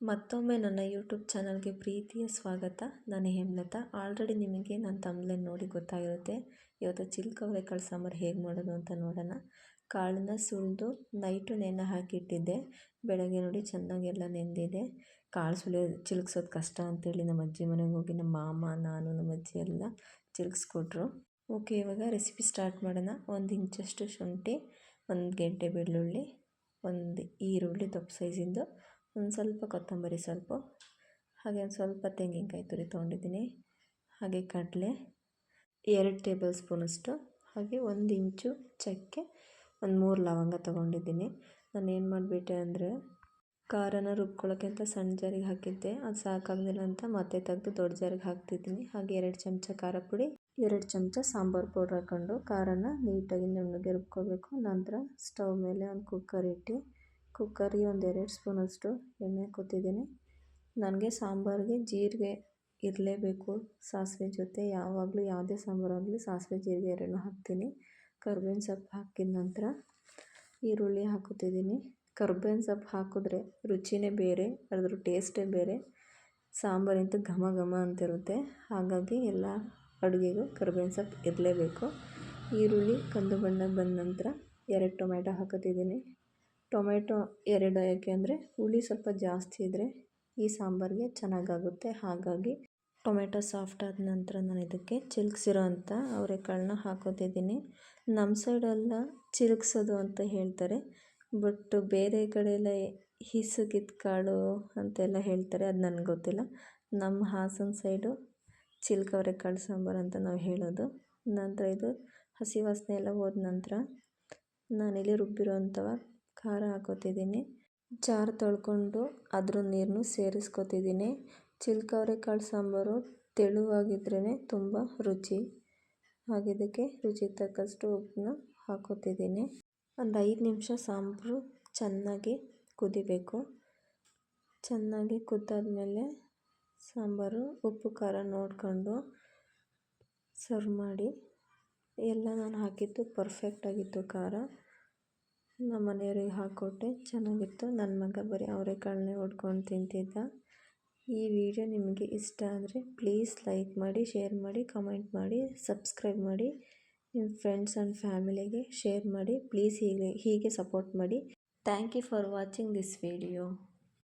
ಮತ್ತೊಮ್ಮೆ ನನ್ನ ಯೂಟ್ಯೂಬ್ ಚಾನಲ್ಗೆ ಪ್ರೀತಿಯ ಸ್ವಾಗತ. ನಾನು ಹೇಮಲತಾ. ಆಲ್ರೆಡಿ ನಿಮಗೆ ನನ್ನ ತಮ್ಮಲೇ ನೋಡಿ ಗೊತ್ತಾಗಿರುತ್ತೆ. ಇವತ್ತು ಚಿಲ್ಕ ಅವರೆಕಾಳು ಸಾಂಬಾರು ಹೇಗೆ ಮಾಡೋದು ಅಂತ ನೋಡೋಣ. ಕಾಳನ್ನ ಸುಲಿದು, ನೈಟು ನೆನೆ ಹಾಕಿಟ್ಟಿದ್ದೆ. ಬೆಳಗ್ಗೆ ನೋಡಿ ಚೆನ್ನಾಗೆಲ್ಲ ನೆಂದಿದೆ. ಕಾಳು ಸುಳಿಯೋ ಚಿಲ್ಕ್ಸೋದು ಕಷ್ಟ ಅಂತೇಳಿ ನಮ್ಮ ಅಜ್ಜಿ ಮನೆಗೆ ಹೋಗಿ ನಮ್ಮ ಮಾಮ, ನಾನು, ನಮ್ಮ ಅಜ್ಜಿ ಎಲ್ಲ ಚಿಲ್ಕ್ಸ್ಕೊಟ್ರು. ಓಕೆ, ಇವಾಗ ರೆಸಿಪಿ ಸ್ಟಾರ್ಟ್ ಮಾಡೋಣ. ಒಂದು ಇಂಚಷ್ಟು ಶುಂಠಿ, ಒಂದು ಗೆಡ್ಡೆ ಬೆಳ್ಳುಳ್ಳಿ, ಒಂದು ಈರುಳ್ಳಿ ದೊಡ್ಡ ಸೈಜಿಂದು. ಒಂದು ಸ್ವಲ್ಪ ಕೊತ್ತಂಬರಿ ಸ್ವಲ್ಪ ಹಾಗೆ ಒಂದು ಸ್ವಲ್ಪ ತೆಂಗಿನಕಾಯಿ ತುರಿ ತೊಗೊಂಡಿದ್ದೀನಿ, ಹಾಗೆ ಕಡಲೆ ಎರಡು ಟೇಬಲ್ ಸ್ಪೂನಷ್ಟು, ಹಾಗೆ ಒಂದು ಇಂಚು ಚಕ್ಕೆ, ಒಂದು ಮೂರು ಲವಂಗ ತೊಗೊಂಡಿದ್ದೀನಿ. ನಾನು ಏನು ಮಾಡಿಬಿಟ್ಟೆ ಅಂದರೆ ಖಾರನ ರುಬ್ಕೊಳ್ಳೋಕ್ಕೆ ಅಂತ ಸಣ್ಣ ಜಾರಿಗೆ ಹಾಕಿದ್ದೆ, ಅದು ಸಾಕಾಗಲಿಲ್ಲ ಅಂತ ಮತ್ತೆ ತೆಗೆದು ದೊಡ್ಡ ಜಾರಿಗೆ ಹಾಕ್ತಿದ್ದೀನಿ. ಹಾಗೆ ಎರಡು ಚಮಚ ಖಾರ ಪುಡಿ, ಎರಡು ಚಮಚ ಸಾಂಬಾರು ಪೌಡ್ರ್ ಹಾಕ್ಕೊಂಡು ಖಾರನ ನೀಟಾಗಿ ನುಣ್ಣಗೆ ರುಬ್ಕೋಬೇಕು. ನಂತರ ಸ್ಟವ್ ಮೇಲೆ ಒಂದು ಕುಕ್ಕರ್ ಇಟ್ಟು ಕುಕ್ಕರಿಗೆ ಎರಡು ಸ್ಪೂನಷ್ಟು ಎಣ್ಣೆ ಹಾಕ್ಕೊತಿದ್ದೀನಿ. ನನಗೆ ಸಾಂಬಾರಿಗೆ ಜೀರಿಗೆ ಇರಲೇಬೇಕು. ಸಾಸಿವೆ ಜೊತೆ ಯಾವಾಗಲೂ ಯಾವುದೇ ಸಾಂಬಾರಾಗಲಿ ಸಾಸಿವೆ ಜೀರಿಗೆ ಎರಡನ್ನೂ ಹಾಕ್ತೀನಿ. ಕರ್ಬೇವಿನ ಸೊಪ್ಪು ಹಾಕಿದ ನಂತರ ಈರುಳ್ಳಿ ಹಾಕೋತಿದ್ದೀನಿ ಕರ್ಬೇವಿನ ಸೊಪ್ಪು ಹಾಕಿದ್ರೆ ರುಚಿನೇ ಬೇರೆ ಅದ್ರ ಟೇಸ್ಟೇ ಬೇರೆ, ಸಾಂಬಾರಂತೂ ಘಮ ಘಮ ಅಂತಿರುತ್ತೆ. ಹಾಗಾಗಿ ಎಲ್ಲ ಅಡುಗೆಗೂ ಕರ್ಬೇವಿನ ಸೊಪ್ಪು ಇರಲೇಬೇಕು. ಈರುಳ್ಳಿ ಕಂದು ಬಣ್ಣ ಬಂದ ನಂತರ ಎರಡು ಟೊಮೆಟೊ ಹಾಕೋತಿದ್ದೀನಿ ಟೊಮೆಟೊ ಎರಡು ಯಾಕೆ ಅಂದರೆ ಹುಳಿ ಸ್ವಲ್ಪ ಜಾಸ್ತಿ ಇದ್ದರೆ ಈ ಸಾಂಬಾರಿಗೆ ಚೆನ್ನಾಗಾಗುತ್ತೆ. ಹಾಗಾಗಿ ಟೊಮೆಟೊ ಸಾಫ್ಟ್ ಆದ ನಂತರ ನಾನು ಇದಕ್ಕೆ ಚಿಲ್ಕ್ಸಿರೋ ಅವರೆಕಾಳನ್ನ ಹಾಕೋತಿದ್ದೀನಿ. ನಮ್ಮ ಸೈಡೆಲ್ಲ ಚಿಲ್ಕ್ಸೋದು ಅಂತ ಹೇಳ್ತಾರೆ. ಬಟ್ ಬೇರೆ ಕಡೆಯೆಲ್ಲ ಹಿಸುಕಿದ ಕಾಳು ಅಂತೆಲ್ಲ ಹೇಳ್ತಾರೆ. ಅದು ನನಗೆ ಗೊತ್ತಿಲ್ಲ. ನಮ್ಮ ಹಾಸನ ಸೈಡು ಚಿಲ್ಕ ಅವರೆಕಾಳು ಸಾಂಬಾರು ಅಂತ ನಾವು ಹೇಳೋದು. ನಂತರ ಇದು ಹಸಿ ವಾಸನೆ ಎಲ್ಲ ಹೋದ ನಂತರ ನಾನಿಲ್ಲಿ ರುಬ್ಬಿರೋ ಅಂಥವ ಖಾರ ಹಾಕೋತಿದ್ದೀನಿ. ಜಾರ್ ತೊಳ್ಕೊಂಡು ಅದ್ರ ನೀರನ್ನು ಸೇರಿಸ್ಕೊತಿದ್ದೀನಿ. ಚಿಲ್ಕ ಅವರೆಕಾಳು ಸಾಂಬಾರು ತೆಳುವಾಗಿದ್ರೇ ತುಂಬ ರುಚಿ. ಹಾಗೆ ರುಚಿ ತಕ್ಕಷ್ಟು ಉಪ್ಪನ್ನ ಹಾಕೋತಿದ್ದೀನಿ. ಒಂದು ಐದು ನಿಮಿಷ ಸಾಂಬಾರು ಚೆನ್ನಾಗಿ ಕುದಿಬೇಕು. ಚೆನ್ನಾಗಿ ಕುದ್ದಾದ್ಮೇಲೆ ಸಾಂಬಾರು, ಉಪ್ಪು, ಖಾರ ನೋಡಿಕೊಂಡು ಸರ್ವ್ ಮಾಡಿ. ಎಲ್ಲ ನಾನು ಹಾಕಿದ್ದು ಪರ್ಫೆಕ್ಟಾಗಿತ್ತು ಖಾರ. ನಮ್ಮ ಮನೆಯವ್ರಿಗೆ ಹಾಕ್ಕೊಟ್ಟೆ. ಚೆನ್ನಾಗಿತ್ತು. ನನ್ನ ಮಗ ಬರೀ ಅವರೆಕಾಳನ್ನೇ ಹೊಡ್ಕೊಂಡು ತಿಂತಿದ್ದ. ಈ ವಿಡಿಯೋ ನಿಮಗೆ ಇಷ್ಟ ಆದರೆ ಪ್ಲೀಸ್ ಲೈಕ್ ಮಾಡಿ, ಶೇರ್ ಮಾಡಿ, ಕಮೆಂಟ್ ಮಾಡಿ, ಸಬ್ಸ್ಕ್ರೈಬ್ ಮಾಡಿ ನಿಮ್ಮ ಫ್ರೆಂಡ್ಸ್ ಆ್ಯಂಡ್ ಫ್ಯಾಮಿಲಿಗೆ ಶೇರ್ ಮಾಡಿ, ಪ್ಲೀಸ್ ಹೀಗೆ ಹೀಗೆ ಸಪೋರ್ಟ್ ಮಾಡಿ. Thank you for watching this video.